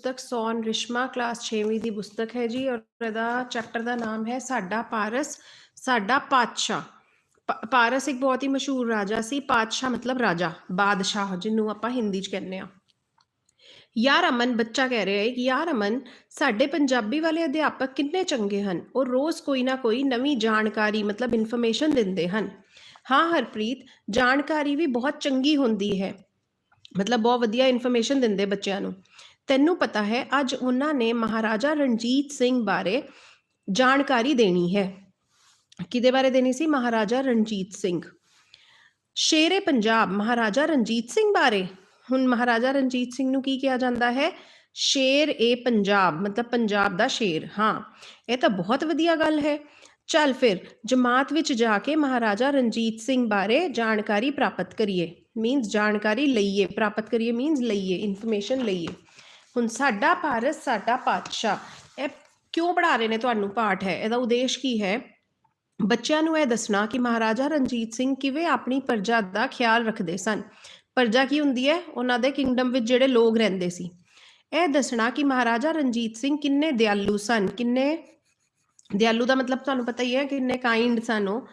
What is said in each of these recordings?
ਪੁਸਤਕ ਸੌਨ ਰਿਸ਼ਮਾ ਕਲਾਸ 6ਵੀਂ ਦੀ ਪੁਸਤਕ ਹੈ ਜੀ ਔਰ ਇਹਦਾ ਚੈਪਟਰ ਦਾ ਨਾਮ ਹੈ ਸਾਡਾ ਪਾਰਸ, ਸਾਡਾ ਪਾਤਸ਼ਾਹ। ਪਾਰਸ ਇੱਕ ਬਹੁਤ ਹੀ ਮਸ਼ਹੂਰ ਰਾਜਾ ਸੀ। ਪਾਤਸ਼ਾਹ ਮਤਲਬ ਰਾਜਾ, ਬਾਦਸ਼ਾਹ ਜਿਹਨੂੰ ਆਪਾਂ ਹਿੰਦੀ 'ਚ ਕਹਿੰਦੇ ਆ ਯਾਰ ਅਮਨ, ਬੱਚਾ ਕਹਿ ਰਿਹਾ ਹੈ ਕਿ ਯਾਰ ਅਮਨ, ਸਾਡੇ ਪੰਜਾਬੀ ਵਾਲੇ ਅਧਿਆਪਕ ਕਿੰਨੇ ਚੰਗੇ ਹਨ। ਉਹ ਰੋਜ਼ ਕੋਈ ਨਾ ਕੋਈ ਨਵੀਂ ਜਾਣਕਾਰੀ, ਮਤਲਬ ਇਨਫੋਰਮੇਸ਼ਨ ਦਿੰਦੇ ਹਨ। ਹਾਂ ਹਰਪ੍ਰੀਤ, ਜਾਣਕਾਰੀ ਵੀ ਬਹੁਤ ਚੰਗੀ ਹੁੰਦੀ ਹੈ। ਮਤਲਬ ਬਹੁਤ ਵਧੀਆ ਇਨਫੋਰਮੇਸ਼ਨ ਦਿੰਦੇ ਬੱਚਿਆਂ ਨੂੰ। ਤੈਨੂੰ ਪਤਾ ਹੈ, ਅੱਜ ਉਹਨਾਂ ਨੇ ਮਹਾਰਾਜਾ ਰਣਜੀਤ ਸਿੰਘ ਬਾਰੇ ਜਾਣਕਾਰੀ ਦੇਣੀ ਹੈ। ਕਿਹਦੇ ਬਾਰੇ ਦੇਣੀ ਸੀ? ਮਹਾਰਾਜਾ ਰਣਜੀਤ ਸਿੰਘ। ਸ਼ੇਰੇ ਪੰਜਾਬ, ਮਹਾਰਾਜਾ ਰਣਜੀਤ ਸਿੰਘ ਬਾਰੇ। ਹੁਣ ਮਹਾਰਾਜਾ ਰਣਜੀਤ ਸਿੰਘ ਨੂੰ ਕੀ ਕਿਹਾ ਜਾਂਦਾ ਹੈ? ਸ਼ੇਰ ਏ ਪੰਜਾਬ, ਮਤਲਬ ਪੰਜਾਬ ਦਾ ਸ਼ੇਰ। ਹਾਂ, ਇਹ ਤਾਂ ਬਹੁਤ ਵਧੀਆ ਗੱਲ ਹੈ। ਚੱਲ ਫਿਰ, ਜਮਾਤ ਵਿੱਚ ਜਾ ਕੇ ਮਹਾਰਾਜਾ ਰਣਜੀਤ ਸਿੰਘ ਬਾਰੇ ਜਾਣਕਾਰੀ ਪ੍ਰਾਪਤ ਕਰੀਏ। ਮੀਨਸ ਜਾਣਕਾਰੀ ਲਈਏ, ਪ੍ਰਾਪਤ ਕਰੀਏ ਮੀਨਸ ਲਈਏ ਇਨਫੋਰਮੇਸ਼ਨ ਲਈਏ। ਹੁਣ ਸਾਡਾ ਭਾਰਤ, ਸਾਡਾ ਪਾਤਸ਼ਾਹ, ਇਹ ਕਿਉਂ ਪੜ੍ਹਾ ਰਹੇ ਨੇ ਤੁਹਾਨੂੰ ਪਾਠ ਹੈ? ਇਹਦਾ ਉਦੇਸ਼ ਕੀ ਹੈ? ਬੱਚਿਆਂ ਨੂੰ ਇਹ ਦੱਸਣਾ ਕਿ ਮਹਾਰਾਜਾ ਰਣਜੀਤ ਸਿੰਘ ਕਿਵੇਂ ਆਪਣੀ ਪ੍ਰਜਾ ਦਾ ਖਿਆਲ ਰੱਖਦੇ ਸਨ। ਪ੍ਰਜਾ ਕੀ ਹੁੰਦੀ ਹੈ? ਉਹਨਾਂ ਦੇ ਕਿੰਗਡਮ ਵਿੱਚ ਜਿਹੜੇ ਲੋਕ ਰਹਿੰਦੇ ਸੀ। ਇਹ ਦੱਸਣਾ ਕਿ ਮਹਾਰਾਜਾ ਰਣਜੀਤ ਸਿੰਘ ਕਿੰਨੇ ਦਿਆਲੂ ਸਨ, ਕਿੰਨੇ ਦਿਆਲੂ ਦਾ ਮਤਲਬ ਤੁਹਾਨੂੰ ਪਤਾ ਹੀ ਹੈ ਕਿੰਨੇ ਕਾਈਂਡ ਸਨ ਉਹ।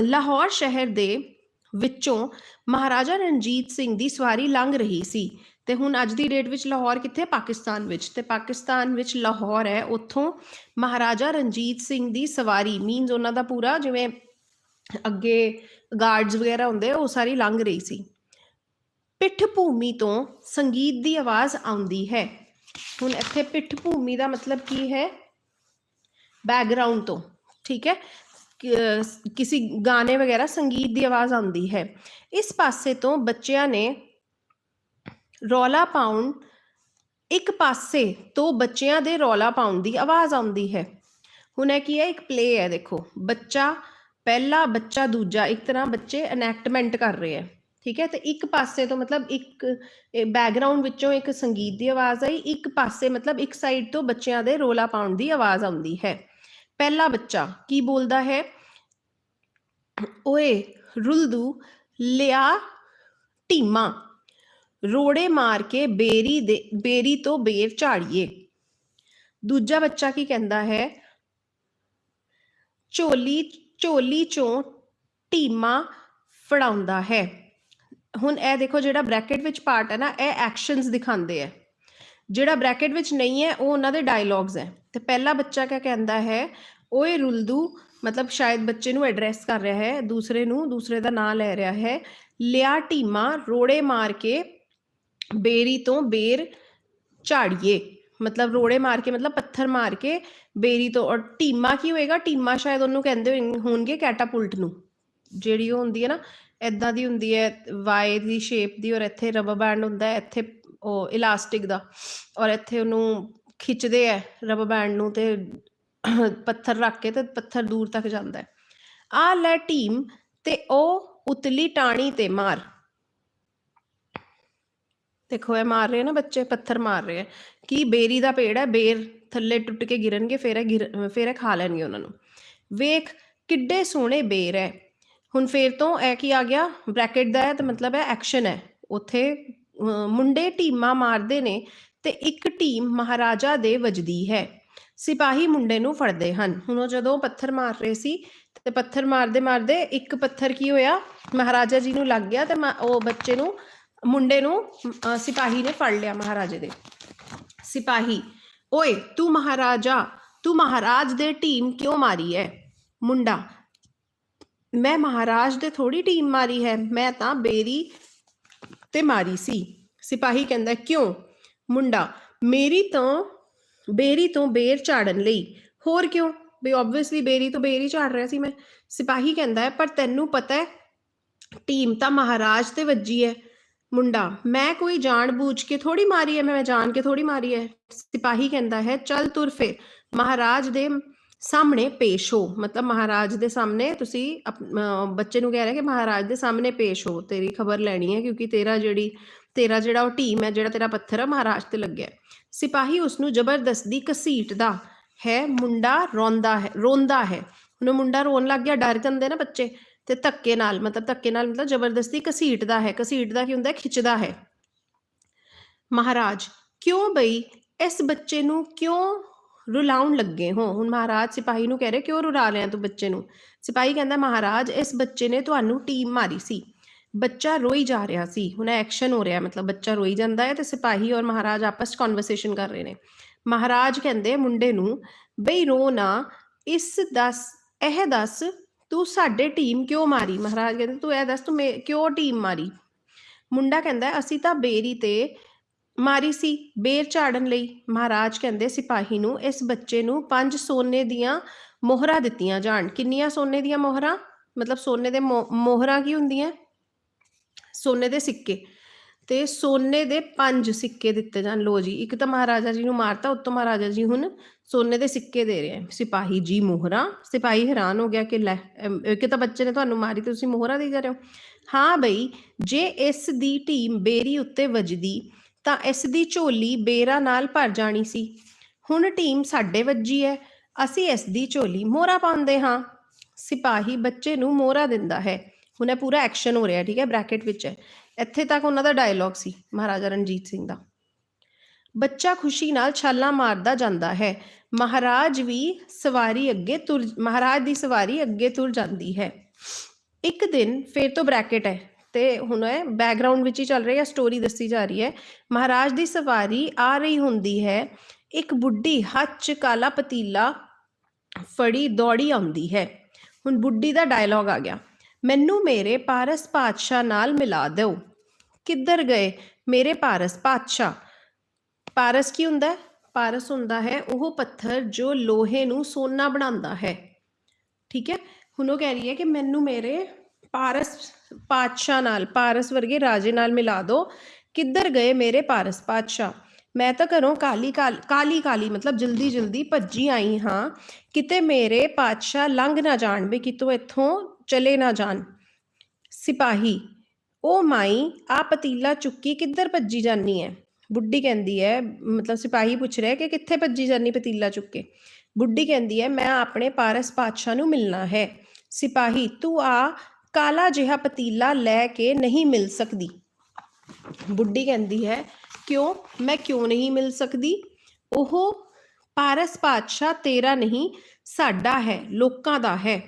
ਲਾਹੌਰ ਸ਼ਹਿਰ ਦੇ ਵਿੱਚੋਂ ਮਹਾਰਾਜਾ ਰਣਜੀਤ ਸਿੰਘ ਦੀ ਸਵਾਰੀ ਲੰਘ ਰਹੀ ਸੀ। ਤੇ ਹੁਣ ਅੱਜ ਦੀ ਡੇਟ ਵਿੱਚ ਲਾਹੌਰ ਕਿੱਥੇ? ਪਾਕਿਸਤਾਨ ਵਿੱਚ। ਤੇ ਪਾਕਿਸਤਾਨ ਵਿੱਚ ਲਾਹੌਰ ਹੈ। ਉੱਥੋਂ ਮਹਾਰਾਜਾ ਰਣਜੀਤ ਸਿੰਘ ਦੀ ਸਵਾਰੀ। ਮੀਨਸ ਉਹਨਾਂ ਦਾ ਪੂਰਾ ਜਿਵੇਂ ਅੱਗੇ ਗਾਰਡਸ ਵਗੈਰਾ ਹੁੰਦੇ, ਉਹ ਸਾਰੀ ਲੰਘ ਰਹੀ ਸੀ। ਪਿੱਠ ਭੂਮੀ ਤੋਂ ਸੰਗੀਤ ਦੀ ਆਵਾਜ਼ ਆਉਂਦੀ ਹੈ। ਹੁਣ ਇੱਥੇ ਪਿੱਠ ਭੂਮੀ ਦਾ ਮਤਲਬ ਕੀ ਹੈ? ਬੈਕਗ੍ਰਾਉਂਡ ਤੋਂ। ਠੀਕ ਹੈ? ਕਿ- ਕਿਸੇ ਗਾਣੇ ਵਗੈਰਾ ਸੰਗੀਤ ਦੀ ਆਵਾਜ਼ ਆਉਂਦੀ ਹੈ। ਇਸ ਪਾਸੇ ਤੋਂ ਬੱਚਿਆਂ ਨੇ ਰੌਲਾ ਪਾਉਣ ਇੱਕ ਪਾਸੇ ਤੋਂ ਬੱਚਿਆਂ ਦੇ ਰੌਲਾ ਪਾਉਣ ਦੀ ਆਵਾਜ਼ ਆਉਂਦੀ ਹੈ। ਹੁਣ ਇਹ ਕੀ ਹੈ? ਇੱਕ ਪਲੇ ਹੈ, ਦੇਖੋ। ਬੱਚਾ, ਪਹਿਲਾ ਬੱਚਾ, ਦੂਜਾ, ਇੱਕ ਤਰ੍ਹਾਂ ਬੱਚੇ ਐਨੈਕਟਮੈਂਟ ਕਰ ਰਹੇ ਹੈ। ਠੀਕ ਹੈ? ਤੇ ਇੱਕ ਪਾਸੇ ਤੋਂ ਮਤਲਬ ਇੱਕ ਬੈਕਗ੍ਰਾਉਂਡ ਵਿੱਚੋਂ ਇੱਕ ਸੰਗੀਤ ਦੀ ਆਵਾਜ਼ ਆਈ, ਇੱਕ ਪਾਸੇ ਮਤਲਬ ਇੱਕ ਸਾਈਡ ਤੋਂ ਬੱਚਿਆਂ ਦੇ ਰੋਲਾ ਪਾਉਣ ਦੀ ਆਵਾਜ਼ ਆਉਂਦੀ ਹੈ। ਪਹਿਲਾ ਬੱਚਾ ਕੀ ਬੋਲਦਾ ਹੈ? ਓਏ, ਰੁਲਦੂ, ਲਿਆ, ਢੀਮਾ। ਰੋੜੇ ਮਾਰ ਕੇ ਬੇਰੀ ਦੇ, ਬੇਰੀ ਤੋਂ ਬੇਰ ਝਾੜੀਏ। ਦੂਜਾ ਬੱਚਾ ਕੀ ਕਹਿੰਦਾ ਹੈ? ਝੋਲੀ ਝੋਲੀ ਚੋਂ ਢੀਮਾ ਫੜਾਉਂਦਾ ਹੈ। ਹੁਣ ਇਹ ਦੇਖੋ ਜਿਹੜਾ ਬ੍ਰੈਕਟ ਵਿੱਚ ਪਾਰਟ ਹੈ ਨਾ, ਇਹ ਐਕਸ਼ਨਸ ਦਿਖਾਉਂਦੇ ਹੈ। ਜਿਹੜਾ ਬ੍ਰੈਕਟ ਵਿੱਚ ਨਹੀਂ ਹੈ, ਉਹ ਉਹਨਾਂ ਦੇ ਡਾਇਲੌਗਸ ਹੈ। ਤੇ ਪਹਿਲਾ ਬੱਚਾ ਕਿਆ ਕਹਿੰਦਾ ਹੈ? ਓਏ ਰੁਲਦੂ, ਮਤਲਬ ਸ਼ਾਇਦ ਬੱਚੇ ਨੂੰ ਐਡਰੈਸ ਕਰ ਰਿਹਾ ਹੈ, ਦੂਸਰੇ ਨੂੰ, ਦੂਸਰੇ ਦਾ ਨਾਂ ਲੈ ਰਿਹਾ ਹੈ। ਲਿਆ ਟੀਮਾ ਰੋੜੇ ਮਾਰ ਕੇ ਬੇਰੀ ਤੋਂ ਬੇਰ ਝਾੜੀਏ। ਮਤਲਬ ਰੋੜੇ ਮਾਰ ਕੇ, ਮਤਲਬ ਪੱਥਰ ਮਾਰ ਕੇ ਬੇਰੀ ਤੋਂ, ਔਰ ਟੀਮਾ ਕੀ ਹੋਏਗਾ? ਟੀਮਾ ਸ਼ਾਇਦ ਉਹਨੂੰ ਕਹਿੰਦੇ ਹੋਣਗੇ ਕੈਟਾਪੁਲਟ ਨੂੰ। ਜਿਹੜੀ ਉਹ ਹੁੰਦੀ ਹੈ ਨਾ ਇਦਾਂ ਦੀ ਹੁੰਦੀ ਹੈ ਵਾਈ ਦੀ ਸ਼ੇਪ ਦੀ, ਔਰ ਇੱਥੇ ਰਬਰ ਬੈਂਡ ਹੁੰਦਾ ਹੈ, ਇੱਥੇ ਉਹ ਇਲਾਸਟਿਕ ਦਾ। ਔਰ ਇੱਥੇ ਉਹਨੂੰ ਖਿੱਚਦੇ ਹੈ ਰਬਰ ਬੈਂਡ ਨੂੰ ਤੇ ਪੱਥਰ ਰੱਖ ਕੇ ਤੇ ਪੱਥਰ ਦੂਰ ਤੱਕ ਜਾਂਦਾ ਹੈ। ਆ ਲੈ ਟੀਮ ਤੇ ਉਹ ਉਤਲੀ ਟਾਣੀ ਤੇ ਮਾਰ। ਦੇਖੋ, ਇਹ ਮਾਰ ਰਹੇ ਨਾ ਬੱਚੇ, ਪੱਥਰ ਮਾਰ ਰਹੇ ਆ। ਕੀ ਬੇਰੀ ਦਾ ਪੇੜ ਹੈ, ਬੇਰ ਥੱਲੇ ਟੁੱਟ ਕੇ ਗਿਰਨਗੇ, ਫਿਰ ਇਹ ਫਿਰ ਇਹ ਖਾ ਲੈਣਗੇ ਉਹਨਾਂ ਨੂੰ। ਵੇਖ, ਕਿੱਡੇ ਸੋਹਣੇ ਬੇਰ ਹੈ। ਹੁਣ ਫੇਰ ਤੋਂ ਇਹ ਕੀ ਆ ਗਿਆ? ਬ੍ਰੈਕਟ ਦਾ ਹੈ ਤਾਂ ਮਤਲਬ ਹੈ ਐਕਸ਼ਨ ਹੈ। ਉੱਥੇ ਮੁੰਡੇ ਟੀਮਾਂ ਮਾਰਦੇ ਨੇ ਤੇ ਇੱਕ ਟੀਮ ਮਹਾਰਾਜਾ ਦੇ ਵਜਦੀ ਹੈ। ਸਿਪਾਹੀ ਮੁੰਡੇ ਨੂੰ ਫੜਦੇ ਹਨ। ਹੁਣ ਉਹ ਜਦੋਂ ਪੱਥਰ ਮਾਰ ਰਹੇ ਸੀ ਤੇ ਪੱਥਰ ਮਾਰਦੇ ਮਾਰਦੇ ਇੱਕ ਪੱਥਰ ਕੀ ਹੋਇਆ? ਮਹਾਰਾਜਾ ਜੀ ਨੂੰ ਲੱਗ ਗਿਆ ਤੇ ਮਾ- ਉਹ ਬੱਚੇ ਨੂੰ ਮੁੰਡੇ ਨੂੰ ਸਿਪਾਹੀ ਨੇ ਫੜ ਲਿਆ ਮਹਾਰਾਜੇ ਦੇ। ਸਿਪਾਹੀ, ਓਏ, ਤੂੰ ਮਹਾਰਾਜਾ, ਤੂੰ ਮਹਾਰਾਜ ਦੇ ਟੀਮ ਕਿਉਂ ਮਾਰੀ ਹੈ ਮੁੰਡਾ, ਮੈਂ ਮਹਾਰਾਜ ਦੇ ਥੋੜੀ ਟੀਮ ਮਾਰੀ ਹੈ, ਮੈਂ ਤਾਂ ਬੇਰੀ ਤੇ ਮਾਰੀ ਸੀ। ਸਿਪਾਹੀ ਕਹਿੰਦਾ, ਕਿਉਂ? ਮੁੰਡਾ, ਮੇਰੀ ਤੋਂ, ਬੇਰੀ ਤੋਂ ਬੇਰ ਝਾੜਨ ਲਈ। ਹੋਰ ਕਿਉਂ? ਵੀ ਆਬਵੀਅਸਲੀ ਬੇਰੀ ਤੋਂ ਬੇਰੀ ਝਾੜ ਰਿਹਾ ਸੀ ਮੈਂ। ਸਿਪਾਹੀ ਕਹਿੰਦਾ ਹੈ ਪਰ ਤੈਨੂੰ ਪਤਾ ਹੈ, ਟੀਮ ਤਾਂ ਮਹਾਰਾਜ ਤੇ ਵੱਜੀ ਹੈ। ਮੁੰਡਾ, ਮੈਂ ਕੋਈ ਜਾਣ ਬੂਝ ਕੇ ਥੋੜੀ ਮਾਰੀ ਹੈ, ਮੈਂ ਜਾਣ ਕੇ ਥੋੜੀ ਮਾਰੀ ਹੈ। ਸਿਪਾਹੀ ਕਹਿੰਦਾ ਹੈ, ਚੱਲ ਤੁਰ ਫਿਰ। ਮਹਾਰਾਜ ਦੇ ਸਾਹਮਣੇ ਪੇਸ਼ ਹੋ। ਮਤਲਬ ਮਹਾਰਾਜ ਦੇ ਸਾਹਮਣੇ ਤੁਸੀਂ ਬੱਚੇ ਨੂੰ ਕਹਿ ਰਹੇ ਕਿ ਮਹਾਰਾਜ ਦੇ ਸਾਹਮਣੇ ਪੇਸ਼ ਹੋ। ਤੇਰੀ ਖਬਰ ਲੈਣੀ ਹੈ ਕਿਉਂਕਿ ਤੇਰਾ ਜਿਹੜੀ, ਤੇਰਾ ਜਿਹੜਾ ਉਹ ਟੀਮ ਹੈ, ਜਿਹੜਾ ਤੇਰਾ ਪੱਥਰ ਹੈ ਮਹਾਰਾਜ ਤੇ ਲੱਗਿਆ ਸਿਪਾਹੀ ਉਸ ਨੂੰ ਜ਼ਬਰਦਸਤੀ ਘਸੀਟਦਾ ਹੈ। ਮੁੰਡਾ ਰੋਂਦਾ ਹੈ ਰੋਂਦਾ ਹੈ। ਉਹਨੂੰ ਮੁੰਡਾ ਰੋਣ ਲੱਗ ਗਿਆ, ਡਰ ਜਾਂਦੇ ਨਾ ਬੱਚੇ। ਤੇ ਧੱਕੇ ਨਾਲ, ਮਤਲਬ ਧੱਕੇ ਨਾਲ ਮਤਲਬ ਜ਼ਬਰਦਸਤੀ ਘਸੀਟਦਾ ਹੈ। ਘਸੀਟਦਾ ਕੀ ਹੁੰਦਾ ਖਿੱਚਦਾ ਹੈ। ਮਹਾਰਾਜ, ਕਿਉਂ ਬਈ ਇਸ ਬੱਚੇ ਨੂੰ ਕਿਉਂ ਰੁਲਾਉਣ ਲੱਗੇ ਹੋ? ਹੁਣ ਮਹਾਰਾਜ ਸਿਪਾਹੀ ਨੂੰ ਕਹਿ ਰਹੇ, ਕਿਉਂ ਰੁਲਾ ਰਿਹਾ ਤੂੰ ਬੱਚੇ ਨੂੰ? ਸਿਪਾਹੀ ਕਹਿੰਦਾ, ਮਹਾਰਾਜ, ਇਸ ਬੱਚੇ ਨੇ ਤੁਹਾਨੂੰ ਟੀਮ ਮਾਰੀ ਸੀ। ਬੱਚਾ ਰੋਈ ਜਾ ਰਿਹਾ ਸੀ। ਹੁਣ ਐਕਸ਼ਨ ਹੋ ਰਿਹਾ, ਮਤਲਬ ਬੱਚਾ ਰੋਈ ਜਾਂਦਾ ਹੈ ਤੇ ਸਿਪਾਹੀ ਔਰ ਮਹਾਰਾਜ ਆਪਸ ਚ ਕਨਵਰਸੇਸ਼ਨ ਕਰ ਰਹੇ ਨੇ। ਮਹਾਰਾਜ ਕਹਿੰਦੇ ਮੁੰਡੇ ਨੂੰ, ਬਈ ਰੋ ਨਾ, ਇਸ ਦੱਸ, ਇਹ ਦੱਸ ਤੂੰ ਸਾਡੇ ਟੀਮ ਕਿਉਂ ਮਾਰੀ? ਮਹਾਰਾਜ ਕਹਿੰਦੇ, ਤੂੰ ਇਹ ਦੱਸ, ਤੂੰ ਕਿਉਂ ਟੀਮ ਮਾਰੀ? ਮੁੰਡਾ ਕਹਿੰਦਾ, ਅਸੀਂ ਤਾਂ ਬੇਰੀ ਤੇ ਮਾਰੀ ਸੀ, ਬੇਰ ਝਾੜਨ ਲਈ। ਮਹਾਰਾਜ ਕਹਿੰਦੇ, ਸਿਪਾਹੀ ਨੂੰ, ਇਸ ਬੱਚੇ ਨੂੰ ਪੰਜ ਸੋਨੇ ਦੀਆਂ ਮੋਹਰਾਂ ਦਿੱਤੀਆਂ ਜਾਣ। ਕਿੰਨੀਆਂ ਸੋਨੇ ਦੀਆਂ ਮੋਹਰਾਂ? ਮਤਲਬ ਸੋਨੇ ਦੇ ਮੋ- ਮੋਹਰਾਂ ਕੀ ਹੁੰਦੀਆਂ? ਸੋਨੇ ਦੇ ਸਿੱਕੇ। ਤੇ ਸੋਨੇ ਦੇ ਪੰਜ ਸਿੱਕੇ ਦਿੱਤੇ ਜਾਣ। ਲੋ ਜੀ ਇੱਕ ਤਾਂ ਮਹਾਰਾਜਾ ਜੀ ਨੂੰ ਮਾਰਤਾ ਉੱਤੋਂ ਮਹਾਰਾਜਾ ਜੀ ਹੁਣ ਸੋਨੇ ਦੇ ਸਿੱਕੇ ਦੇ ਰਹੇ ਆ ਸਿਪਾਹੀ ਜੀ ਮੋਹਰਾਂ ਸਿਪਾਹੀ ਹੈਰਾਨ ਹੋ ਗਿਆ ਕਿ ਲੈ ਅਮ, ਇੱਕ ਤਾਂ ਬੱਚੇ ਨੇ ਤੁਹਾਨੂੰ ਮਾਰੀ ਤੁਸੀਂ ਮੋਹਰਾ ਦੇ ਜਾ ਰਹੇ ਹੋ। ਹਾਂ ਬਈ ਜੇ ਇਸ ਦੀ ਟੀਮ ਬੇਰੀ ਉੱਤੇ ਵੱਜਦੀ ਤਾਂ ਇਸ ਦੀ ਝੋਲੀ ਬੇਰਾਂ ਨਾਲ ਭਰ ਜਾਣੀ ਸੀ। ਹੁਣ ਟੀਮ ਸਾਡੇ ਵੱਜੀ ਹੈ ਅਸੀਂ ਇਸ ਦੀ ਝੋਲੀ ਮੋਹਰਾ ਪਾਉਂਦੇ ਹਾਂ। ਸਿਪਾਹੀ ਬੱਚੇ ਨੂੰ ਮੋਹਰਾ ਦਿੰਦਾ ਹੈ। ਹੁਣ ਇਹ ਪੂਰਾ ਐਕਸ਼ਨ ਹੋ ਰਿਹਾ ਠੀਕ ਹੈ ਬ੍ਰੈਕਟ ਵਿੱਚ ਹੈ। ਇੱਥੇ ਤੱਕ ਉਹਨਾਂ ਦਾ ਡਾਇਲੌਗ ਸੀ, ਮਹਾਰਾਜਾ ਰਣਜੀਤ ਸਿੰਘ ਦਾ। ਬੱਚਾ ਖੁਸ਼ੀ ਨਾਲ ਛਾਲਾਂ ਮਾਰਦਾ ਜਾਂਦਾ ਹੈ। ਮਹਾਰਾਜ ਵੀ ਸਵਾਰੀ ਅੱਗੇ ਤੁਰ, ਮਹਾਰਾਜ ਦੀ ਸਵਾਰੀ ਅੱਗੇ ਤੁਰ ਜਾਂਦੀ ਹੈ। ਇੱਕ ਦਿਨ ਫੇਰ ਤੋਂ ਬ੍ਰੈਕਟ ਹੈ ਤੇ ਹੁਣ ਇਹ ਬੈਕਗ੍ਰਾਉਂਡ ਵਿੱਚ ਹੀ ਚੱਲ ਰਹੀ ਹੈ ਸਟੋਰੀ ਦੱਸੀ ਜਾ ਰਹੀ ਹੈ। ਮਹਾਰਾਜ ਦੀ ਸਵਾਰੀ ਆ ਰਹੀ ਹੁੰਦੀ ਹੈ। ਇੱਕ ਬੁੱਢੀ ਹੱਥ 'ਚ ਕਾਲਾ ਪਤੀਲਾ ਫੜੀ ਦੌੜੀ ਆਉਂਦੀ ਹੈ। ਹੁਣ ਬੁੱਢੀ ਦਾ ਡਾਇਲੌਗ ਆ ਗਿਆ। ਮੈਨੂੰ ਮੇਰੇ ਪਾਰਸ ਪਾਤਸ਼ਾਹ ਨਾਲ ਮਿਲਾ ਦਿਓ। ਕਿੱਧਰ ਗਏ ਮੇਰੇ ਪਾਰਸ ਪਾਤਸ਼ਾਹ? ਪਾਰਸ ਕੀ ਹੁੰਦਾ? ਪਾਰਸ ਹੁੰਦਾ ਹੈ ਉਹ ਪੱਥਰ ਜੋ ਲੋਹੇ ਨੂੰ ਸੋਨਾ ਬਣਾਉਂਦਾ ਹੈ। ਠੀਕ ਹੈ? ਹੁਣ ਉਹ ਕਹਿ ਰਹੀ ਹੈ ਕਿ ਮੈਨੂੰ ਮੇਰੇ ਪਾਰਸ ਪਾਤਸ਼ਾਹ ਨਾਲ, ਪਾਰਸ ਵਰਗੇ ਰਾਜੇ ਨਾਲ ਮਿਲਾ ਦਿਓ। ਕਿੱਧਰ ਗਏ ਮੇਰੇ ਪਾਰਸ ਪਾਤਸ਼ਾਹ? ਮੈਂ ਤਾਂ ਘਰੋਂ ਕਾਲੀ ਕਾਲ- ਕਾਲੀ ਕਾਲੀ, ਮਤਲਬ ਜਲਦੀ ਜਲਦੀ ਭੱਜੀ ਆਈ ਹਾਂ। ਕਿਤੇ ਮੇਰੇ ਪਾਤਸ਼ਾਹ ਲੰਘ ਨਾ ਜਾਣ ਵੀ ਕਿਤੋਂ ਇੱਥੋਂ ਚਲੇ ਨਾ ਜਾਣ। ਸਿਪਾਹੀ ਉਹ ਮਾਈ, ਆ ਪਤੀਲਾ ਚੁੱਕੀ ਕਿੱਧਰ ਭੱਜੀ ਜਾਨੀ ਹੈ ਬੁੱਢੀ ਕਹਿੰਦੀ ਹੈ ਮਤਲਬ ਸਿਪਾਹੀ ਪੁੱਛ ਰਿਹਾ ਕਿ ਕਿੱਥੇ ਭੱਜੀ ਜਾਨੀ ਪਤੀਲਾ ਚੁੱਕ ਕੇ। ਬੁੱਢੀ ਕਹਿੰਦੀ ਹੈ ਮੈਂ ਆਪਣੇ ਪਾਰਸ ਪਾਤਸ਼ਾਹ ਨੂੰ ਮਿਲਣਾ ਹੈ। ਸਿਪਾਹੀ, ਤੂੰ ਆ ਕਾਲਾ ਜਿਹਾ ਪਤੀਲਾ ਲੈ ਕੇ ਨਹੀਂ ਮਿਲ ਸਕਦੀ। ਬੁੱਢੀ ਕਹਿੰਦੀ ਹੈ, ਕਿਉਂ? ਮੈਂ ਕਿਉਂ ਨਹੀਂ ਮਿਲ ਸਕਦੀ? ਉਹ ਪਾਰਸ ਪਾਤਸ਼ਾਹ ਤੇਰਾ ਨਹੀਂ, ਸਾਡਾ ਹੈ, ਲੋਕਾਂ ਦਾ ਹੈ।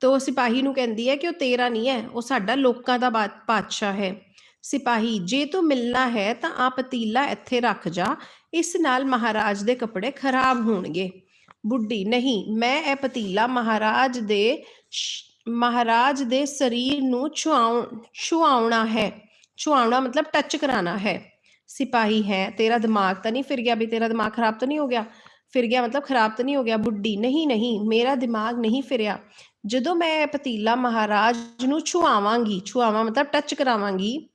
ਤੋ ਉਹ ਸਿਪਾਹੀ ਨੂੰ ਕਹਿੰਦੀ ਹੈ ਕਿ ਉਹ ਤੇਰਾ ਨਹੀਂ ਹੈ, ਉਹ ਸਾਡਾ ਲੋਕਾਂ ਦਾ ਬਾ- ਪਾਤਸ਼ਾਹ ਹੈ। ਸਿਪਾਹੀ, ਜੇ ਤੂੰ ਮਿਲਣਾ ਹੈ ਤਾਂ ਆ ਪਤੀਲਾ ਇੱਥੇ ਰੱਖ ਜਾ, ਇਸ ਨਾਲ ਮਹਾਰਾਜ ਦੇ ਕੱਪੜੇ ਖਰਾਬ ਹੋਣਗੇ। ਬੁੱਢੀ, ਨਹੀਂ, ਮੈਂ ਇਹ ਪਤੀਲਾ ਮਹਾਰਾਜ ਦੇ ਮਹਾਰਾਜ ਦੇ ਸਰੀਰ ਨੂੰ ਛੁਆਉ ਛੁਆਉਣਾ ਹੈ। ਛੁਆਉਣਾ ਮਤਲਬ ਟੱਚ ਕਰਾਣਾ ਹੈ। ਸਿਪਾਹੀ ਹੈ, ਤੇਰਾ ਦਿਮਾਗ ਤਾਂ ਨਹੀਂ ਫਿਰ ਗਿਆ ਵੀ ਤੇਰਾ ਦਿਮਾਗ ਖਰਾਬ ਤਾਂ ਨਹੀਂ ਹੋ ਗਿਆ? ਫਿਰ ਗਿਆ, ਮਤਲਬ ਖਰਾਬ ਤਾਂ ਨਹੀਂ ਹੋ ਗਿਆ, ਬੁੱਢੀ, ਨਹੀਂ ਨਹੀਂ, ਮੇਰਾ ਦਿਮਾਗ ਨਹੀਂ ਫਿਰਿਆ। ਜਦੋਂ ਮੈਂ ਇਹ ਪਤੀਲਾ ਮਹਾਰਾਜ ਨੂੰ ਛੁਆਵਾਂਗੀ, ਛੁਆਵਾਂ ਮਤਲਬ ਟੱਚ ਕਰਾਵਾਂਗੀ,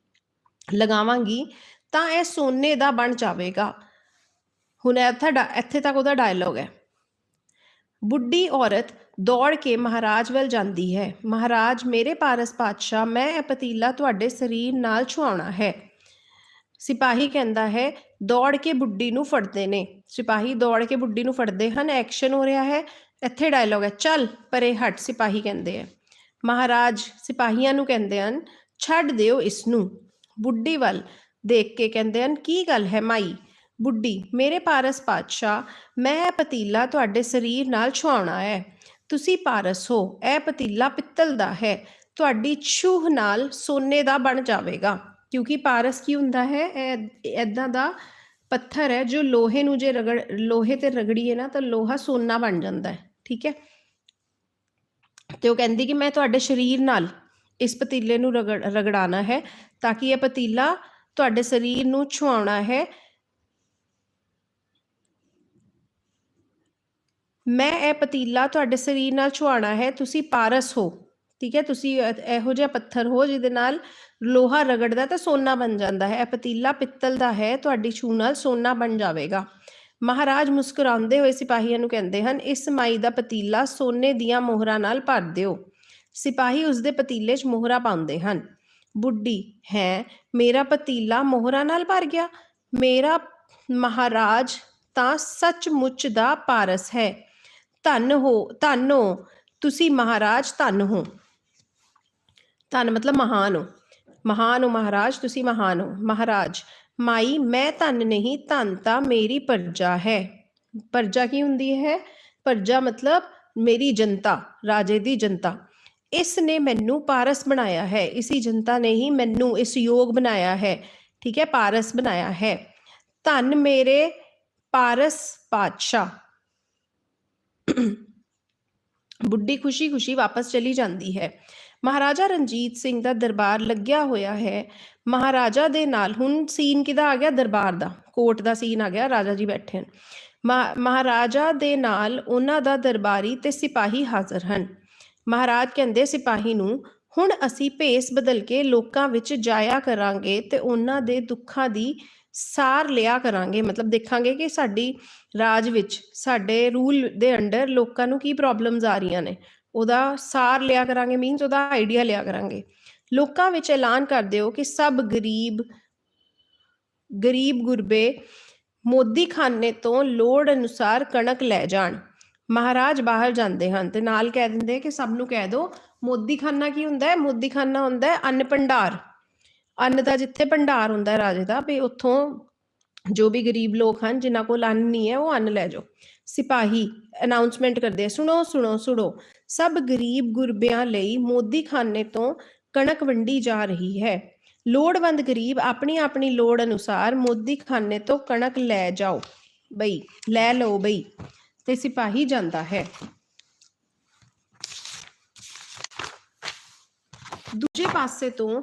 ਲਗਾਵਾਂਗੀ, ਤਾਂ ਇਹ ਸੋਨੇ ਦਾ ਬਣ ਜਾਵੇਗਾ। ਹੁਣ ਇੱਥੇ ਡਾ- ਇੱਥੇ ਤੱਕ ਉਹਦਾ ਡਾਇਲੋਗ ਹੈ। ਬੁੱਢੀ ਔਰਤ ਦੌੜ ਕੇ ਮਹਾਰਾਜ ਵੱਲ ਜਾਂਦੀ ਹੈ। ਮਹਾਰਾਜ, ਮੇਰੇ ਪਾਰਸ ਪਾਤਸ਼ਾਹ, ਮੈਂ ਇਹ ਪਤੀਲਾ ਤੁਹਾਡੇ ਸਰੀਰ ਨਾਲ ਛੁਆਉਣਾ ਹੈ। ਸਿਪਾਹੀ ਕਹਿੰਦਾ ਹੈ, ਦੌੜ ਕੇ ਬੁੱਢੀ ਨੂੰ ਫੜਦੇ ਨੇ। ਸਿਪਾਹੀ ਦੌੜ ਕੇ ਬੁੱਢੀ ਨੂੰ ਫੜਦੇ ਹਨ, ਐਕਸ਼ਨ ਹੋ ਰਿਹਾ ਹੈ। ਇੱਥੇ ਡਾਇਲੋਗ ਹੈ, ਚੱਲ ਪਰੇ ਹਟ, ਸਿਪਾਹੀ ਕਹਿੰਦੇ ਆ ਮਹਾਰਾਜ ਸਿਪਾਹੀਆਂ ਨੂੰ ਕਹਿੰਦੇ ਹਨ, ਛੱਡ ਦਿਓ ਇਸ ਨੂੰ ਬੁੱਢੀ ਵੱਲ ਦੇਖ ਕੇ ਕਹਿੰਦੇ ਹਨ, ਕੀ ਗੱਲ ਹੈ ਮਾਈ? ਬੁੱਢੀ, ਮੇਰੇ ਪਾਰਸ ਪਾਤਸ਼ਾਹ, ਮੈਂ ਇਹ ਪਤੀਲਾ ਤੁਹਾਡੇ ਸਰੀਰ ਨਾਲ ਛੁਆਉਣਾ ਹੈ। ਤੁਸੀਂ ਪਾਰਸ ਹੋ, ਇਹ ਪਤੀਲਾ ਪਿੱਤਲ ਦਾ ਹੈ। ਤੁਹਾਡੀ ਛੂਹ ਨਾਲ ਸੋਨੇ ਦਾ ਬਣ ਜਾਵੇਗਾ। ਕਿਉਂਕਿ ਪਾਰਸ ਕੀ ਹੁੰਦਾ ਹੈ, ਇਹ ਇਦਾਂ ਦਾ ਪੱਥਰ ਹੈ, ਜੋ ਲੋਹੇ ਨੂੰ ਜੇ ਰਗੜ, ਲੋਹੇ ਤੇ ਰਗੜੀਏ ਨਾ ਤਾਂ ਲੋਹਾ ਸੋਨਾ ਬਣ ਜਾਂਦਾ ਹੈ, ਠੀਕ ਹੈ? ਤੇ ਉਹ ਕਹਿੰਦੀ ਕਿ ਮੈਂ ਤੁਹਾਡੇ ਸਰੀਰ ਨਾਲ ਇਸ ਪਤੀਲੇ ਨੂੰ ਰਗੜ ਰਗੜਾਣਾ ਹੈ ਤਾਂ ਕਿ ਇਹ ਪਤੀਲਾ ਤੁਹਾਡੇ ਸਰੀਰ ਨੂੰ ਛੁਆਉਣਾ ਹੈ। ਮੈਂ ਇਹ ਪਤੀਲਾ ਤੁਹਾਡੇ ਸਰੀਰ ਨਾਲ ਛੁਆਣਾ ਹੈ, ਤੁਸੀਂ ਪਾਰਸ ਹੋ। ਠੀਕ ਹੈ, ਤੁਸੀਂ ਇਹੋ ਜਿਹਾ ਪੱਥਰ ਹੋ ਜਿਹਦੇ ਨਾਲ ਲੋਹਾ ਰਗੜਦਾ ਤਾਂ ਸੋਨਾ ਬਣ ਜਾਂਦਾ ਹੈ, ਇਹ ਪਤੀਲਾ ਪਿੱਤਲ ਦਾ ਹੈ, ਤੁਹਾਡੀ ਛੂ ਨਾਲ ਸੋਨਾ ਬਣ ਜਾਵੇਗਾ। ਮਹਾਰਾਜ ਮੁਸਕਰਾਉਂਦੇ ਹੋਏ ਸਿਪਾਹੀਆਂ ਨੂੰ ਕਹਿੰਦੇ ਹਨ, ਇਸ ਮਾਈ ਦਾ ਪਤੀਲਾ ਸੋਨੇ ਦੀਆਂ ਮੋਹਰਾਂ ਨਾਲ ਭਰ ਦਿਓ। ਸਿਪਾਹੀ ਉਸ ਦੇ ਪਤੀਲੇ 'ਚ ਮੋਹਰਾਂ ਪਾਉਂਦੇ ਹਨ। ਬੁੱਢੀ, ਹੈ, ਮੇਰਾ ਪਤੀਲਾ ਮੋਹਰਾਂ ਨਾਲ ਭਰ ਗਿਆ? ਮੇਰਾ ਮਹਾਰਾਜ ਤਾਂ ਸੱਚਮੁੱਚ ਦਾ ਪਾਰਸ ਹੈ। ਧੰਨ ਹੋ ਧੰਨ ਹੋ, ਤੁਸੀਂ ਮਹਾਰਾਜ ਧੰਨ ਹੋ। ਧਨ ਮਤਲਬ ਮਹਾਨ ਹੋ। ਮਹਾਨ ਹੋ ਮਹਾਰਾਜ, ਤੁਸੀਂ ਮਹਾਨ ਹੋ। ਮਹਾਰਾਜ, ਮਾਈ, ਮੈਂ ਧਨ ਨਹੀਂ, ਧਨ ਤਾਂ ਮੇਰੀ ਪਰਜਾ ਹੈ। ਪਰਜਾ ਕੀ ਹੁੰਦੀ ਹੈ? ਪਰਜਾ ਮਤਲਬ ਮੇਰੀ ਜਨਤਾ, ਰਾਜੇ ਦੀ ਜਨਤਾ। ਇਸ ਨੇ ਮੈਨੂੰ ਪਾਰਸ ਬਣਾਇਆ ਹੈ। ਇਸੀ ਜਨਤਾ ਨੇ ਹੀ ਮੈਨੂੰ ਇਸ ਯੋਗ ਬਣਾਇਆ ਹੈ। ਠੀਕ ਹੈ, ਪਾਰਸ ਬਣਾਇਆ ਹੈ। ਧਨ ਮੇਰੇ ਪਾਰਸ ਪਾਤਸ਼ਾਹ। ਬੁੱਢੀ ਖੁਸ਼ੀ-ਖੁਸ਼ੀ ਵਾਪਸ ਚਲੀ ਜਾਂਦੀ ਹੈ। ਮਹਾਰਾਜਾ ਰਣਜੀਤ ਸਿੰਘ ਦਾ ਦਰਬਾਰ ਲੱਗਿਆ ਹੋਇਆ ਹੈ। ਮਹਾਰਾਜਾ ਦੇ ਨਾਲ ਹੁਣ ਸੀਨ ਕਿਹਦਾ ਆ ਗਿਆ? ਦਰਬਾਰ ਦਾ। ਕੋਰਟ ਦਾ ਸੀਨ ਆ ਗਿਆ, ਰਾਜਾ ਜੀ ਬੈਠੇ ਹਨ। ਮਹਾ- ਮਹਾਰਾਜਾ ਦੇ ਨਾਲ ਉਹਨਾਂ ਦਾ ਦਰਬਾਰੀ ਤੇ ਸਿਪਾਹੀ ਹਾਜ਼ਰ ਹਨ। ਮਹਾਰਾਜ ਕਹਿੰਦੇ, ਸਿਪਾਹੀ ਨੂੰ, ਹੁਣ ਅਸੀਂ ਭੇਸ ਬਦਲ ਕੇ ਲੋਕਾਂ ਵਿੱਚ ਜਾਇਆ ਕਰਾਂਗੇ ਤੇ ਉਹਨਾਂ ਦੇ ਦੁੱਖਾਂ ਦੀ ਸਾਰ ਲਿਆ ਕਰਾਂਗੇ। ਮਤਲਬ ਦੇਖਾਂਗੇ ਕਿ ਸਾਡੀ ਰਾਜ ਵਿੱਚ, ਸਾਡੇ ਰੂਲ ਦੇ ਅੰਡਰ ਲੋਕਾਂ ਨੂੰ ਕੀ ਪ੍ਰੋਬਲਮਸ ਆ ਰਹੀਆਂ ਨੇ। ਉਹਦਾ ਸਾਰ ਲਿਆ ਕਰਾਂਗੇ ਮੀਨਸ ਉਹਦਾ ਆਈਡੀਆ ਲਿਆ ਕਰਾਂਗੇ। ਲੋਕਾਂ ਵਿੱਚ ਐਲਾਨ ਕਰ ਦਿਓ ਕਿ ਸਭ ਗਰੀਬ ਗਰੀਬ ਗੁਰਬੇ ਮੋਦੀ ਖਾਨੇ ਤੋਂ ਲੋੜ ਅਨੁਸਾਰ ਕਣਕ ਲੈ ਜਾਣ। ਮਹਾਰਾਜ ਬਾਹਰ ਜਾਂਦੇ ਹਨ ਤੇ ਨਾਲ ਕਹਿ ਦਿੰਦੇ ਕਿ ਸਭ ਨੂੰ ਕਹਿ ਦਿਓ ਮੋਦੀ ਖਾਨਾ ਕੀ ਹੁੰਦਾ ਹੈ? ਮੋਦੀ ਖਾਨਾ ਹੁੰਦਾ ਹੈ ਅੰਨ ਭੰਡਾਰ। ਅੰਨ ਦਾ ਜਿੱਥੇ ਭੰਡਾਰ ਹੁੰਦਾ ਰਾਜੇ ਦਾ, ਵੀ ਉੱਥੋਂ ਜੋ ਵੀ ਗਰੀਬ ਲੋਕ ਹਨ, ਜਿਨ੍ਹਾਂ ਕੋਲ ਅੰਨ ਨਹੀਂ ਹੈ, ਉਹ ਅੰਨ ਲੈ ਜਾਓ। ਸਿਪਾਹੀ ਅਨਾਉਂਸਮੈਂਟ ਕਰਦੇ ਸੁਣੋ ਸੁਣੋ ਸੁਣੋ। ਸਭ ਗਰੀਬ ਗੁਰਬਿਆਂ ਲਈ ਮੋਦੀ ਖਾਨੇ ਤੋਂ ਕਣਕ ਵੰਡੀ ਜਾ ਰਹੀ ਹੈ। ਲੋੜਵੰਦ ਗਰੀਬ ਆਪਣੀ ਆਪਣੀ ਲੋੜ ਅਨੁਸਾਰ ਮੋਦੀ ਖਾਨੇ ਤੋਂ ਕਣਕ ਲੈ ਜਾਓ। ਬਈ, ਲੈ ਲਓ ਬਈ। ਤੇ ਸਿਪਾਹੀ ਜਾਂਦਾ ਹੈ। ਦੂਜੇ ਪਾਸੇ ਤੋਂ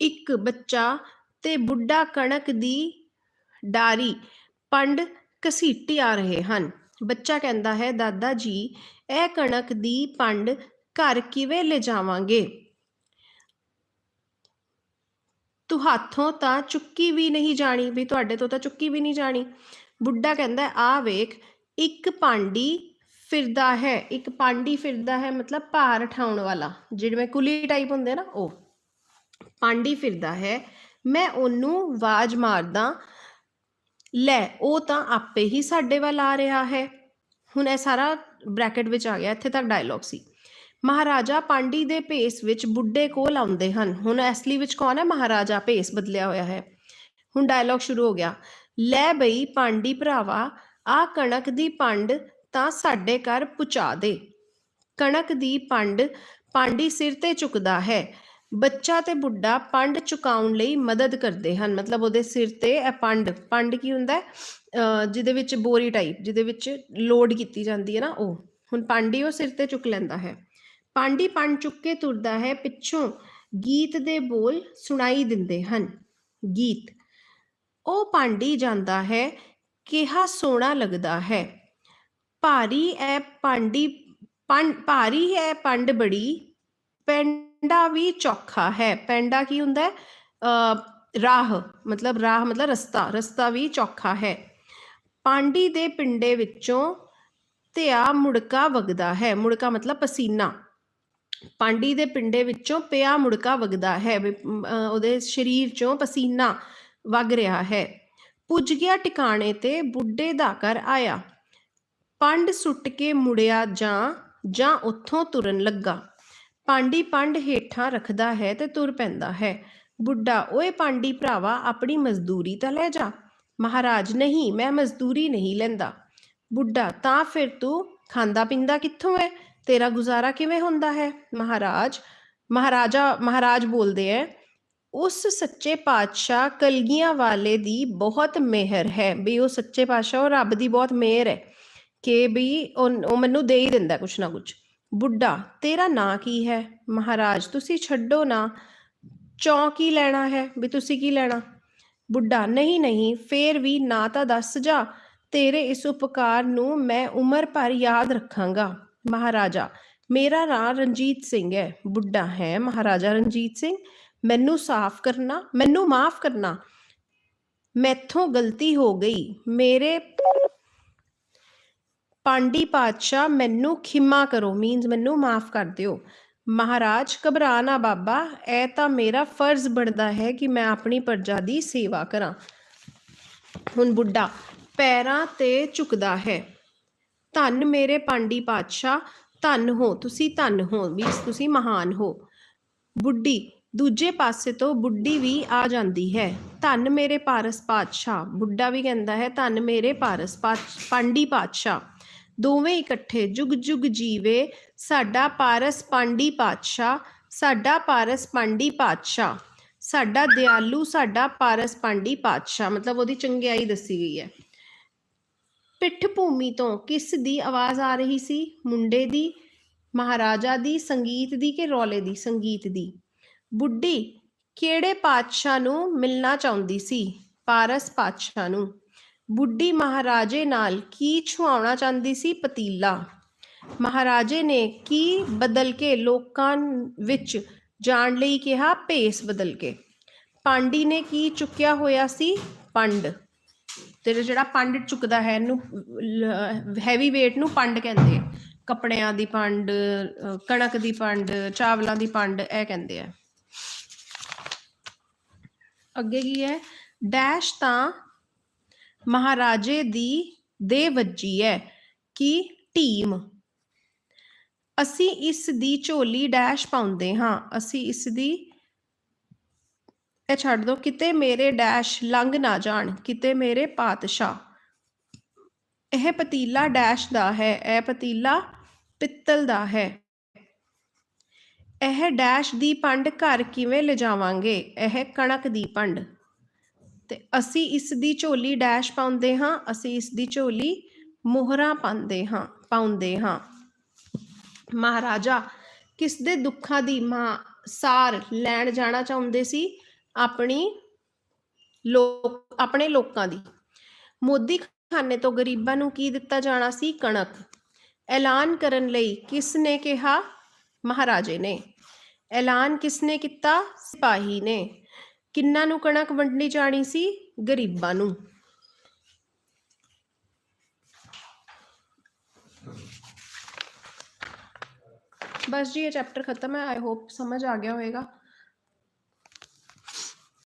ਇੱਕ ਬੱਚਾ ਤੇ ਬੁੱਢਾ ਕਣਕ ਦੀ ਡਾਰੀ। ਪੰਡ ਘਸੀਟੀ ਆ ਰਹੇ ਹਨ। ਬੱਚਾ ਕਹਿੰਦਾ ਹੈ, ਦਾਦਾ ਜੀ, ਇਹ ਕਣਕ ਦੀ ਪੰਡ ਘਰ ਕਿਵੇਂ ਲਿਜਾਵਾਂਗੇ? ਤੂੰ ਹੱਥੋਂ ਤਾਂ ਚੁੱਕੀ ਵੀ ਨਹੀਂ ਜਾਣੀ, ਵੀ ਤੁਹਾਡੇ ਤੋਂ ਤਾਂ ਚੁੱਕੀ ਵੀ ਨਹੀਂ ਜਾਣੀ। ਬੁੱਢਾ ਕਹਿੰਦਾ, ਆ ਵੇਖ, ਇੱਕ ਪਾਂਡੀ ਫਿਰਦਾ ਹੈ, ਇੱਕ ਪਾਂਡੀ ਫਿਰਦਾ ਹੈ, ਮਤਲਬ ਭਾਰ ਉਠਾਉਣ ਵਾਲਾ ਜਿਵੇਂ ਕੁਲੀ ਟਾਈਪ ਹੁੰਦੇ ਨਾ, ਉਹ। ਪਾਂਡੀ ਫਿਰਦਾ ਹੈ, ਮੈਂ ਉਹਨੂੰ ਆਵਾਜ਼ ਮਾਰਦਾ ਲੈ, ਉਹ ਤਾਂ ਆਪੇ ਹੀ ਸਾਡੇ ਵੱਲ ਆ ਰਿਹਾ ਹੈ। ਹੁਣ ਇਹ ਸਾਰਾ ਬ੍ਰੈਕਟ ਵਿੱਚ ਆ ਗਿਆ, ਇੱਥੇ ਤੱਕ ਡਾਇਲੌਗ ਸੀ। ਮਹਾਰਾਜਾ ਪਾਂਡੀ ਦੇ ਭੇਸ ਵਿੱਚ ਬੁੱਢੇ ਕੋਲ ਆਉਂਦੇ ਹਨ। ਹੁਣ ਅਸਲੀ ਵਿੱਚ ਕੌਣ ਹੈ? ਮਹਾਰਾਜਾ ਭੇਸ ਬਦਲਿਆ ਹੋਇਆ ਹੈ। ਹੁਣ ਡਾਇਲੌਗ ਸ਼ੁਰੂ ਹੋ ਗਿਆ। ਲੈ ਬਈ ਪਾਂਡੀ ਭਰਾਵਾ, ਆ ਕਣਕ ਦੀ ਪੰਡ ਤਾਂ ਸਾਡੇ ਘਰ ਪੁਚਾ ਦੇ। ਕਣਕ ਦੀ ਪੰਡ ਪਾਂਡੀ ਸਿਰ ਤੇ ਚੁੱਕਦਾ ਹੈ। ਬੱਚਾ ਤੇ ਬੁੱਢਾ ਪੰਡ ਚੁਕਾਉਣ ਲਈ ਮਦਦ ਕਰਦੇ ਹਨ। ਮਤਲਬ ਉਹਦੇ ਸਿਰ ਤੇ ਇਹ ਪੰਡ ਪੰਡ ਕੀ ਹੁੰਦਾ ਹੈ? ਜਿਹਦੇ ਵਿੱਚ ਬੋਰੀ ਟਾਈਪ ਜਿਹਦੇ ਵਿੱਚ ਲੋਡ ਕੀਤੀ ਜਾਂਦੀ ਹੈ ਨਾ ਉਹ। ਹੁਣ ਪਾਂਡੀ ਉਹ ਸਿਰ ਤੇ ਚੁੱਕ ਲੈਂਦਾ ਹੈ। ਪਾਂਡੀ ਪੰਡ ਚੁੱਕ ਕੇ ਤੁਰਦਾ ਹੈ, ਪਿੱਛੋਂ ਗੀਤ ਦੇ ਬੋਲ ਸੁਣਾਈ ਦਿੰਦੇ ਹਨ। ਗੀਤ। ਉਹ ਪਾਂਡੀ ਜਾਂਦਾ ਹੈ, ਕਿਹਾ ਸੋਹਣਾ ਲੱਗਦਾ ਹੈ। ਭਾਰੀ ਐ ਪਾਂਡੀ ਪੰਡ, ਭਾਰੀ ਹੈ ਪੰਡ ਬੜੀ, ਪੈਂਡਾ ਵੀ ਚੌਖਾ ਹੈ। ਪੈਂਡਾ ਕੀ ਹੁੰਦਾ ਹੈ? ਰਾਹ, ਮਤਲਬ ਰਾਹ, ਮਤਲਬ ਰਸਤਾ। ਰਸਤਾ ਵੀ ਚੌਖਾ ਹੈ। ਪਾਂਡੀ ਦੇ ਪਿੰਡੇ ਵਿੱਚੋਂ ਧਿਆ ਮੁੜਕਾ ਵਗਦਾ ਹੈ। ਮੁੜਕਾ ਮਤਲਬ ਪਸੀਨਾ। ਪਾਂਡੀ ਦੇ ਪਿੰਡੇ ਵਿੱਚੋਂ ਪਿਆ ਮੁੜਕਾ ਵਗਦਾ ਹੈ। ਉਹਦੇ ਸਰੀਰ ਚੋਂ ਪਸੀਨਾ ਵਗ ਰਿਹਾ ਹੈ। ਪੁੱਜ ਗਿਆ ਟਿਕਾਣੇ ਤੇ, ਬੁੱਢੇ ਦਾ ਘਰ ਆਇਆ। ਪੰਡ ਸੁੱਟ ਕੇ ਮੁੜਿਆ ਜਾਂ ਜਾਂ ਉੱਥੋਂ ਤੁਰਨ ਲੱਗਾ। ਪਾਂਡੀ ਪੰਡ ਹੇਠਾਂ ਰੱਖਦਾ ਹੈ ਤੇ ਤੁਰ ਪੈਂਦਾ ਹੈ। ਬੁੱਢਾ, ਓਏ ਪਾਂਡੀ ਭਰਾਵਾ, ਆਪਣੀ ਮਜ਼ਦੂਰੀ ਤਾਂ ਲੈ ਜਾ। ਮਹਾਰਾਜ, ਨਹੀਂ, ਮੈਂ ਮਜ਼ਦੂਰੀ ਨਹੀਂ ਲੈਂਦਾ। ਬੁੱਢਾ, ਤਾਂ ਫਿਰ ਤੂੰ ਖਾਂਦਾ ਪਿੰਦਾ ਕਿੱਥੋਂ ਹੈ ਤੇਰਾ ਗੁਜ਼ਾਰਾ ਕਿਵੇਂ ਹੁੰਦਾ ਹੈ? ਮਹਾਰਾਜ, ਮਹਾਰਾਜਾ, ਮਹਾਰਾਜ ਬੋਲਦੇ ਐ, ਉਸ ਸੱਚੇ ਪਾਤਸ਼ਾਹ ਕਲਗੀਆਂ ਵਾਲੇ ਦੀ ਬਹੁਤ ਮਿਹਰ ਹੈ। ਵੀ ਉਹ ਸੱਚੇ ਪਾਤਸ਼ਾਹ, ਉਹ ਰੱਬ ਦੀ ਬਹੁਤ ਮਿਹਰ ਹੈ ਕਿ ਵੀ ਉਹ ਉਹ ਮੈਨੂੰ ਦੇ ਹੀ ਦਿੰਦਾ ਕੁਛ ਨਾ ਕੁਛ। ਬੁੱਢਾ, ਤੇਰਾ ਨਾਂ ਕੀ ਹੈ? ਮਹਾਰਾਜ, ਤੁਸੀਂ ਛੱਡੋ ਨਾ। ਚੌਂਕ ਕੀ ਲੈਣਾ ਹੈ? ਵੀ ਤੁਸੀਂ ਕੀ ਲੈਣਾ? ਬੁੱਢਾ, ਨਹੀਂ ਨਹੀਂ, ਫੇਰ ਵੀ ਨਾ ਤਾਂ ਦੱਸ ਜਾ। ਤੇਰੇ ਇਸ ਉਪਕਾਰ ਨੂੰ ਮੈਂ ਉਮਰ ਭਰ ਯਾਦ ਰੱਖਾਂਗਾ। ਮਹਾਰਾਜਾ, ਮੇਰਾ ਨਾਂ ਰਣਜੀਤ ਸਿੰਘ ਹੈ। ਬੁੱਢਾ ਹੈ ਮਹਾਰਾਜਾ ਰਣਜੀਤ ਸਿੰਘ। ਮੈਨੂੰ ਸਾਫ਼ ਕਰਨਾ, ਮੈਨੂੰ ਮਾਫ ਕਰਨਾ। ਮੈਥੋਂ ਗਲਤੀ ਹੋ ਗਈ। ਮੇਰੇ ਪਾਂਡੀ ਪਾਤਸ਼ਾਹ, ਮੈਨੂੰ ਖਿਮਾ ਕਰੋ ਮੀਨਸ ਮੈਨੂੰ ਮਾਫ ਕਰ ਦਿਓ। ਮਹਾਰਾਜ, ਘਬਰਾ ਨਾ ਬਾਬਾ, ਇਹ ਤਾਂ ਮੇਰਾ ਫਰਜ਼ ਬਣਦਾ ਹੈ ਕਿ ਮੈਂ ਆਪਣੀ ਪ੍ਰਜਾ ਦੀ ਸੇਵਾ ਕਰਾਂ। ਹੁਣ ਬੁੱਢਾ, ਪੈਰਾਂ ਤੇ ਝੁਕਦਾ ਹੈ। ਧੰਨ ਮੇਰੇ ਪਾਂਡੀ ਪਾਤਸ਼ਾਹ, ਧੰਨ ਹੋ, ਤੁਸੀਂ ਧੰਨ ਹੋ ਵੀ ਤੁਸੀਂ ਮਹਾਨ ਹੋ। ਬੁੱਢੀ, ਦੂਜੇ ਪਾਸੇ ਤੋਂ ਬੁੱਢੀ ਵੀ ਆ ਜਾਂਦੀ ਹੈ। ਧੰਨ ਮੇਰੇ ਪਾਰਸ ਪਾਤਸ਼ਾਹ, ਬੁੱਢਾ ਵੀ ਕਹਿੰਦਾ ਹੈ, ਧੰਨ ਮੇਰੇ ਪਾਰਸ ਪਾਤ- ਪਾਂਡੀ ਪਾਤਸ਼ਾਹ। ਦੋਵੇਂ ਇਕੱਠੇ ਜੁਗ ਜੁਗ ਜੀਵੇ, ਸਾਡਾ ਪਾਰਸ ਪਾਂਡੀ ਪਾਤਸ਼ਾਹ, ਸਾਡਾ ਪਾਰਸ ਪਾਂਡੀ ਪਾਤਸ਼ਾਹ, ਸਾਡਾ ਦਿਆਲੂ, ਸਾਡਾ ਪਾਰਸ ਪਾਂਡੀ ਪਾਤਸ਼ਾਹ, ਮਤਲਬ ਉਹਦੀ ਚੰਗਿਆਈ ਦੱਸੀ ਗਈ ਹੈ। ਪਿੱਠ ਭੂਮੀ ਤੋਂ ਕਿਸ ਦੀ ਆਵਾਜ਼ ਆ ਰਹੀ ਸੀ? ਮੁੰਡੇ ਦੀ, ਮਹਾਰਾਜਾ ਦੀ, ਸੰਗੀਤ ਦੀ ਕਿ ਰੌਲੇ ਦੀ? ਸੰਗੀਤ ਦੀ। ਬੁੱਢੀ ਕਿਹੜੇ ਪਾਤਸ਼ਾਹ ਨੂੰ ਮਿਲਣਾ ਚਾਹੁੰਦੀ ਸੀ? ਪਾਰਸ ਪਾਤਸ਼ਾਹ ਨੂੰ। ਬੁੱਢੀ ਮਹਾਰਾਜੇ ਨਾਲ ਕੀ ਛੁਆਉਣਾ ਚਾਹੁੰਦੀ ਸੀ ਪਤੀਲਾ? ਮਹਾਰਾਜੇ ਨੇ ਕੀ ਬਦਲ ਕੇ ਲੋਕਾਂ ਵਿੱਚ ਜਾਣ ਲਈ ਕਿਹਾ? ਭੇਸ ਬਦਲ ਕੇ। ਪਾਂਡੀ ਨੇ ਕੀ ਚੁੱਕਿਆ ਹੋਇਆ ਸੀ? ਪੰਡ। ਤੇ ਜਿਹੜਾ ਪੰਡ ਚੁੱਕਦਾ ਹੈ, ਇਹਨੂੰ ਹੈਵੀ weight ਨੂੰ ਪੰਡ ਕਹਿੰਦੇ ਆ। ਕੱਪੜਿਆਂ ਦੀ ਪੰਡ ਕਣਕ ਦੀ ਪੰਡ, ਚਾਵਲਾਂ ਦੀ ਪੰਡ, ਇਹ ਕਹਿੰਦੇ ਆ। ਅੱਗੇ ਕੀ ਹੈ? ਡੈਸ਼ ਤਾਂ ਮਹਾਰਾਜੇ ਦੀ ਦੇ ਵੱਜੀ ਹੈ ਕਿ ਟੀਮ। ਅਸੀਂ ਇਸ ਦੀ ਝੋਲੀ ਡੈਸ਼ ਪਾਉਂਦੇ ਹਾਂ। ਅਸੀਂ ਇਸ ਦੀ ਇਹ ਛੱਡ ਦੋ, ਕਿਤੇ ਮੇਰੇ ਡੈਸ਼ ਲੰਘ ਨਾ ਜਾਣ, ਕਿਤੇ ਮੇਰੇ ਪਾਤਸ਼ਾਹ। ਇਹ ਪਤੀਲਾ ਡੈਸ਼ ਦਾ ਹੈ, ਇਹ ਪਤੀਲਾ ਪਿੱਤਲ ਦਾ ਹੈ। ਇਹ ਡੈਸ਼ ਦੀ ਪੰਡ ਘਰ ਕਿਵੇਂ ਲਿਜਾਵਾਂਗੇ? ਇਹ ਕਣਕ ਦੀ ਪੰਡ। ਤੇ ਅਸੀਂ ਇਸ ਦੀ ਝੋਲੀ ਡੈਸ਼ ਪਾਉਂਦੇ ਹਾਂ, ਅਸੀਂ ਇਸ ਦੀ ਝੋਲੀ ਮੋਹਰਾਂ ਪਾਉਂਦੇ ਹਾਂ ਪਾਉਂਦੇ ਹਾਂ। ਮਹਾਰਾਜਾ ਕਿਸ ਦੇ ਦੁੱਖਾਂ ਦੀ ਮਾਂ ਸਾਰ ਲੈਣ ਜਾਣਾ ਚਾਹੁੰਦੇ ਸੀ? ਆਪਣੀ ਲੋਕ, ਆਪਣੇ ਲੋਕਾਂ ਦੀ। ਮੋਦੀ ਖਾਨੇ ਤੋਂ ਗਰੀਬਾਂ ਨੂੰ ਕੀ ਦਿੱਤਾ ਜਾਣਾ ਸੀ? ਕਣਕ। ਐਲਾਨ ਕਰਨ ਲਈ ਕਿਸ ਨੇ ਕਿਹਾ? ਮਹਾਰਾਜੇ ਨੇ। ਐਲਾਨ ਕਿਸ ਨੇ ਕੀਤਾ? ਸਿਪਾਹੀ ਨੇ। ਕਿੰਨਾਂ ਨੂੰ ਕਣਕ ਵੰਡਣੀ ਜਾਣੀ ਸੀ? ਗਰੀਬਾਂ ਨੂੰ। ਬਸ ਜੀ, ਇਹ ਚੈਪਟਰ ਖਤਮ ਹੈ। ਆਈ ਹੋਪ ਸਮਝ ਆ ਗਿਆ ਹੋਵੇਗਾ।